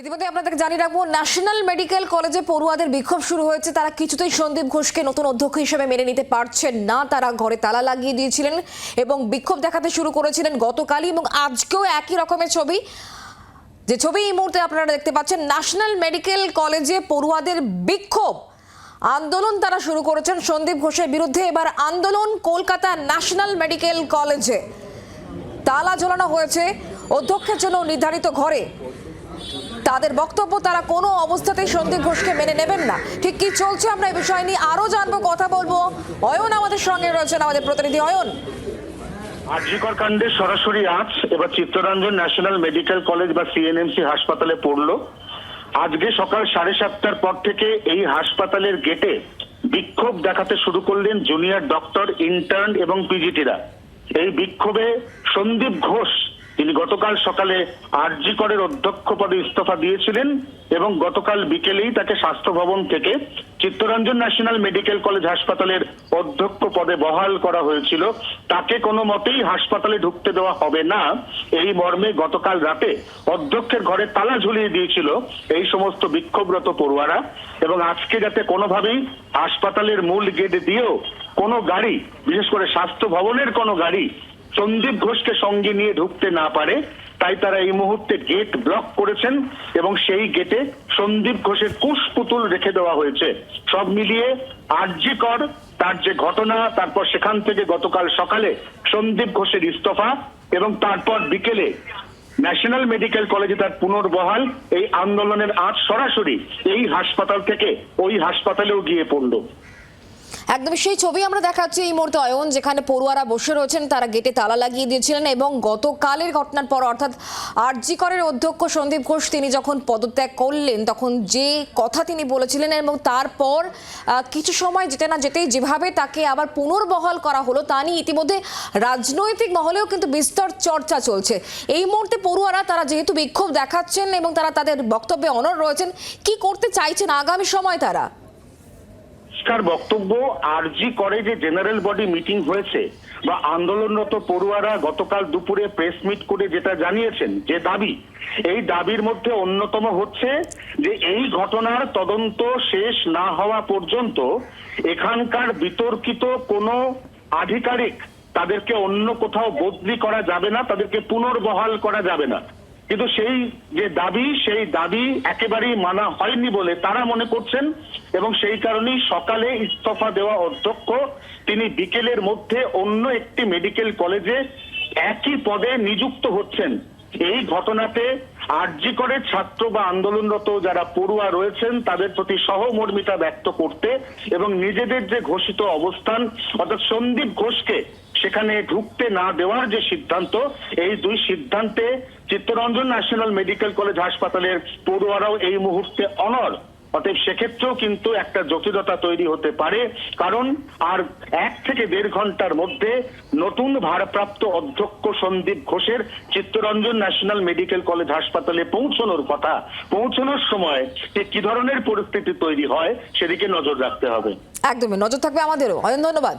ইতিমধ্যে আপনাদেরকে জানিয়ে রাখব ন্যাশনাল মেডিকেল কলেজে পড়ুয়াদের বিক্ষোভ শুরু হয়েছে। তারা কিছুতেই সন্দীপ ঘোষকে নতুন অধ্যক্ষ হিসেবে মেনে নিতে পারছেন না। তারা ঘরে তালা লাগিয়ে দিয়েছিলেন এবং বিক্ষোভ দেখাতে শুরু করেছিলেন গতকালই এবং আজকেও একই রকমের ছবি। যে ছবি এই মুহূর্তে আপনারা দেখতে পাচ্ছেন ন্যাশনাল মেডিকেল কলেজে পড়ুয়াদের বিক্ষোভ। আন্দোলন তারা শুরু করেছেন সন্দীপ ঘোষের বিরুদ্ধে। এবার আন্দোলন কলকাতা ন্যাশনাল মেডিকেল কলেজে তালা ঝোলানো হয়েছে অধ্যক্ষের জন্য নির্ধারিত ঘরে। তাদের বক্তব্য তারা কোনো অবস্থাতেই সন্দীপ ঘোষকে মেনে নেবেন না। ঠিক কি চলছে আমরা এই বিষয় নিয়ে আরও জানব, কথা বলব। অয়ন আমাদের সঙ্গে রয়েছেন আমাদের প্রতিনিধি। অয়ন। আরজিকর কাণ্ডে সরাসরি আজ এবার চিত্তরঞ্জন ন্যাশনাল মেডিকেল কলেজ বা সিএনএমসি হাসপাতালে পড়ল। আজকে সকাল সাড়ে সাতটার পর থেকে এই হাসপাতালের গেটে বিক্ষোভ দেখাতে শুরু করলেন জুনিয়র ডক্টর, ইন্টার্ন এবং পিজিটিরা। এই বিক্ষোভে সন্দীপ ঘোষ তিনি গতকাল সকালে আরজি করের অধ্যক্ষ পদে ইস্তফা দিয়েছিলেন এবং গতকাল বিকেলেই তাকে স্বাস্থ্য ভবন থেকে চিত্তরঞ্জন ন্যাশনাল মেডিকেল কলেজ হাসপাতালের অধ্যক্ষ পদে বহাল করা হয়েছিল। তাকে কোনো মতেই হাসপাতালে ঢুকতে দেওয়া হবে না। এই মর্মে গতকাল রাতে অধ্যক্ষের ঘরে তালা ঝুলিয়ে দিয়েছিল এই সমস্ত বিক্ষোভরত পড়ুয়ারা এবং আজকে যাতে কোনোভাবেই হাসপাতালের মূল গেট দিয়েও কোনো গাড়ি, বিশেষ করে স্বাস্থ্য ভবনের কোনো গাড়ি সন্দীপ ঘোষকে সঙ্গে নিয়ে ঢুকতে না পারে, তাই তারা এই মুহূর্তে গেট ব্লক করেছেন এবং সেই গেটে সন্দীপ ঘোষের কুশ পুতুল রেখে দেওয়া হয়েছে। সব মিলিয়ে আরজি কর তার যে ঘটনা, তারপর সেখান থেকে গতকাল সকালে সন্দীপ ঘোষের ইস্তফা এবং তারপর বিকেলে ন্যাশনাল মেডিকেল কলেজে তার পুনর্বহাল এই আন্দোলনের আজ সরাসরি এই হাসপাতাল থেকে ওই হাসপাতালেও গিয়ে পড়ল। একদম সেই ছবি আমরা দেখাচ্ছি এই মুহূর্তে অয়ন, যেখানে পড়ুয়ারা বসে রয়েছেন, তারা গেটে তালা লাগিয়ে দিয়েছিলেন এবং গতকালের ঘটনার পর, অর্থাৎ আরজি করের অধ্যক্ষ সন্দীপ ঘোষ, তিনি যখন পদত্যাগ করলেন, তখন যে কথা তিনি বলেছিলেন এবং তারপর কিছু সময় যেতে না যেতেই যেভাবে তাকে আবার পুনর্বহাল করা হলো, তা নিয়ে ইতিমধ্যে রাজনৈতিক মহলেও কিন্তু বিস্তর চর্চা চলছে। এই মুহূর্তে পড়ুয়ারা, তারা যেহেতু বিক্ষোভ দেখাচ্ছেন এবং তারা তাদের বক্তব্যে অনর রয়েছেন, কি করতে চাইছেন আগামী সময় তারা? পরিষ্কার বক্তব্য আরজি করে যে জেনারেল বডি মিটিং হয়েছে বা আন্দোলনরত পড়ুয়ারা গতকাল দুপুরে প্রেস মিট করে যেটা জানিয়েছেন, যে দাবি, এই দাবির মধ্যে অন্যতম হচ্ছে যে এই ঘটনার তদন্ত শেষ না হওয়া পর্যন্ত এখানকার বিতর্কিত কোনো আধিকারিক তাদেরকে অন্য কোথাও বদলি করা যাবে না, তাদেরকে পুনর্বহাল করা যাবে না। কিন্তু সেই যে দাবি, সেই দাবি একেবারেই মানা হয়নি বলে তারা মনে করছেন এবং সেই কারণেই সকালে ইস্তফা দেওয়া অধ্যক্ষ, তিনি বিকেলের মধ্যে অন্য একটি মেডিকেল কলেজে একই পদে নিযুক্ত হচ্ছেন। এই ঘটনাতে আরজি করে ছাত্র বা আন্দোলনরত যারা পড়ুয়া রয়েছেন, তাদের প্রতি সহমর্মিতা ব্যক্ত করতে এবং নিজেদের যে ঘোষিত অবস্থান, অর্থাৎ সন্দীপ ঘোষকে সেখানে ঢুকতে না দেওয়ার যে সিদ্ধান্ত, এই দুই সিদ্ধান্তে চিত্তরঞ্জন ন্যাশনাল মেডিকেল কলেজ হাসপাতালের পড়ুয়ারাও এই মুহূর্তে অনর অতএব সেক্ষেত্রেও কিন্তু একটা জটিলতা তৈরি হতে পারে, কারণ আর এক থেকে দেড় ঘণ্টার মধ্যে নতুন ভারপ্রাপ্ত অধ্যক্ষ সন্দীপ ঘোষের চিত্তরঞ্জন ন্যাশনাল মেডিকেল কলেজ হাসপাতালে পৌঁছানোর কথা। পৌঁছানোর সময় যে কি ধরনের পরিস্থিতি তৈরি হয়, সেদিকে নজর রাখতে হবে। একদমই। নজর থাকবে আমাদেরও। অয়ন, ধন্যবাদ।